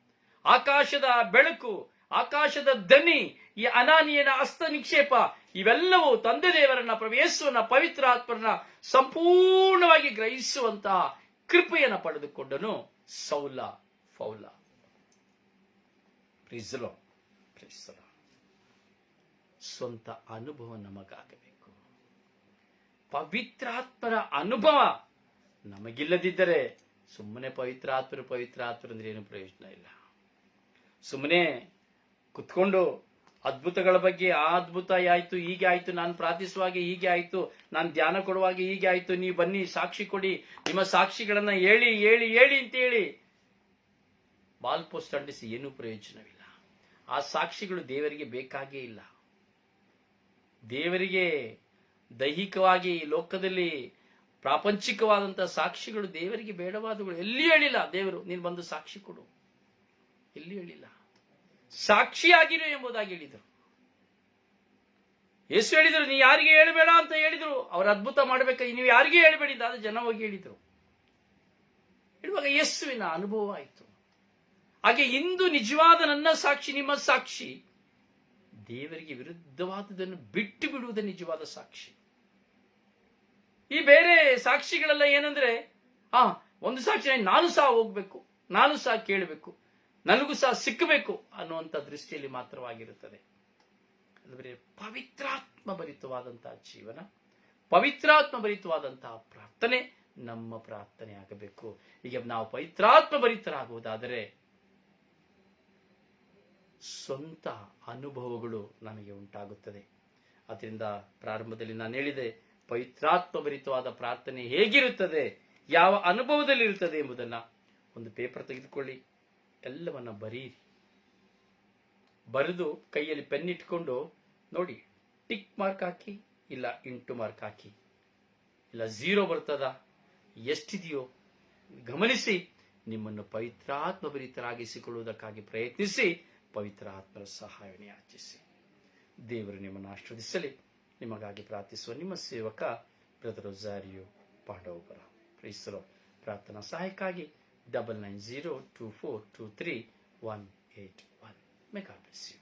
ಆಕಾಶದ ಬೆಳಕು ಆಕಾಶದ ದನಿ, ಈ ಅನಾನಿಯನ ಅಸ್ತ ನಿಕ್ಷೇಪ ಇವೆಲ್ಲವೂ ತಂದೆ ದೇವರನ್ನ ಪ್ರವೇಶವನ್ನ ಪವಿತ್ರಾತ್ಮರನ್ನ ಸಂಪೂರ್ಣವಾಗಿ ಗ್ರಹಿಸುವಂತಹ ಕೃಪೆಯನ್ನು ಪಡೆದುಕೊಂಡನು ಸೌಲ ಫೌಲ. ಸ್ವಂತ ಅನುಭವ ನಮಗಾಗಬೇಕು. ಪವಿತ್ರಾತ್ಮರ ಅನುಭವ ನಮಗಿಲ್ಲದಿದ್ದರೆ ಸುಮ್ಮನೆ ಪವಿತ್ರಾತ್ಮರು ಪವಿತ್ರಾತ್ಮರು ಅಂದ್ರೆ ಏನು ಪ್ರಯೋಜನ ಇಲ್ಲ. ಸುಮ್ಮನೆ ಕುತ್ಕೊಂಡು ಅದ್ಭುತಗಳ ಬಗ್ಗೆ ಆ ಅದ್ಭುತ ಆಯ್ತು, ಹೀಗೆ ಆಯ್ತು, ನಾನು ಪ್ರಾರ್ಥಿಸುವಾಗ ಹೀಗೆ ಆಯ್ತು, ನಾನು ಧ್ಯಾನ ಕೊಡುವಾಗ ಹೀಗೆ ಆಯ್ತು, ನೀವು ಬನ್ನಿ, ಸಾಕ್ಷಿ ಕೊಡಿ, ನಿಮ್ಮ ಸಾಕ್ಷಿಗಳನ್ನ ಹೇಳಿ ಹೇಳಿ ಹೇಳಿ ಅಂತ ಹೇಳಿ ಬಾಲ್ ಪೋಸ್ಟ್ ಅಂಟಿಸಿ ಏನೂ ಪ್ರಯೋಜನವಿಲ್ಲ. ಆ ಸಾಕ್ಷಿಗಳು ದೇವರಿಗೆ ಬೇಕಾಗೇ ಇಲ್ಲ. ದೇವರಿಗೆ ದೈಹಿಕವಾಗಿ ಲೋಕದಲ್ಲಿ ಪ್ರಾಪಂಚಿಕವಾದಂತ ಸಾಕ್ಷಿಗಳು ದೇವರಿಗೆ ಬೇಡವಾದಗಳು ಎಲ್ಲಿ ಹೇಳಿಲ್ಲ ದೇವರು, ನೀನು ಬಂದು ಸಾಕ್ಷಿ ಕೊಡು. ಎಲ್ಲಿ ಹೇಳಿಲ್ಲ. ಸಾಕ್ಷಿಯಾಗಿರು ಎಂಬುದಾಗಿ ಹೇಳಿದರು. ಯೇಸು ಹೇಳಿದರು, ನೀ ಯಾರಿಗೆ ಹೇಳಬೇಡ ಅಂತ ಹೇಳಿದರು, ಅವರು ಅದ್ಭುತ ಮಾಡಬೇಕು ನೀವು ಯಾರಿಗೆ ಹೇಳಬೇಡಿ ಅಂತ ಜನ ಹೋಗಿ ಹೇಳಿದರು. ಹೇಳುವಾಗ ಯೇಸುವಿನ ಅನುಭವ ಆಯಿತು. ಹಾಗೆ ಇಂದು ನಿಜವಾದ ನನ್ನ ಸಾಕ್ಷಿ, ನಿಮ್ಮ ಸಾಕ್ಷಿ, ದೇವರಿಗೆ ವಿರುದ್ಧವಾದದನ್ನು ಬಿಟ್ಟು ಬಿಡುವುದೇ ನಿಜವಾದ ಸಾಕ್ಷಿ. ಈ ಬೇರೆ ಸಾಕ್ಷಿಗಳೆಲ್ಲ ಏನಂದ್ರೆ, ಆ, ಒಂದು ಸಾಕ್ಷಿ ನಾನು ಸಹ ಹೋಗ್ಬೇಕು, ನಾನು ಸಹ ಕೇಳಬೇಕು. ನನಗೂ ಸಹ ಸಿಕ್ಕಬೇಕು ಅನ್ನುವಂಥ ದೃಷ್ಟಿಯಲ್ಲಿ ಮಾತ್ರವಾಗಿರುತ್ತದೆ. ಅಂದರೆ ಪವಿತ್ರಾತ್ಮ ಭರಿತವಾದಂತಹ ಜೀವನ ಪವಿತ್ರಾತ್ಮ ಭರಿತವಾದಂತಹ ಪ್ರಾರ್ಥನೆ ನಮ್ಮ ಪ್ರಾರ್ಥನೆ ಆಗಬೇಕು. ಈಗ ನಾವು ಪವಿತ್ರಾತ್ಮ ಭರಿತರಾಗುವುದಾದರೆ ಸ್ವಂತ ಅನುಭವಗಳು ನಮಗೆ ಉಂಟಾಗುತ್ತದೆ. ಅದರಿಂದ ಪ್ರಾರಂಭದಲ್ಲಿ ನಾನು ಹೇಳಿದೆ ಪವಿತ್ರಾತ್ಮ ಭರಿತವಾದ ಪ್ರಾರ್ಥನೆ ಹೇಗಿರುತ್ತದೆ, ಯಾವ ಅನುಭವದಲ್ಲಿರುತ್ತದೆ ಎಂಬುದನ್ನು ಒಂದು ಪೇಪರ್ ತೆಗೆದುಕೊಳ್ಳಿ. ಎಲ್ಲವನ್ನ ಬರೀರಿ ಬರೆದು ಕೈಯಲ್ಲಿ ಪೆನ್ ಇಟ್ಕೊಂಡು ನೋಡಿ, ಟಿಕ್ ಮಾರ್ಕ್ ಹಾಕಿ ಇಲ್ಲ ಇಂಟು ಮಾರ್ಕ್ ಹಾಕಿ, ಇಲ್ಲ ಝೀರೋ ಬರ್ತದ, ಎಷ್ಟಿದೆಯೋ, ಗಮನಿಸಿ ನಿಮ್ಮನ್ನು ಪವಿತ್ರಾತ್ಮ ಭರಿತರಾಗಿಸಿಕೊಳ್ಳುವುದಕ್ಕಾಗಿ ಪ್ರಯತ್ನಿಸಿ ಪವಿತ್ರ ಆತ್ಮರ ಸಹಾಯವನ್ನು ಯಾಚಿಸಿ. ದೇವರು ನಿಮ್ಮನ್ನು ಆಶ್ರದಿಸಲಿ ನಿಮಗಾಗಿ ಪ್ರಾರ್ಥಿಸುವ ನಿಮ್ಮ ಸೇವಕ ಬ್ರದರ್ ರೊಜಾರಿಯೋ ಪಾಂಡವಪುರ. ಕ್ರೈಸ್ತರು ಪ್ರಾರ್ಥನಾ ಸಹಾಯಕ್ಕಾಗಿ double nine zero two four two three one eight one. May God bless you.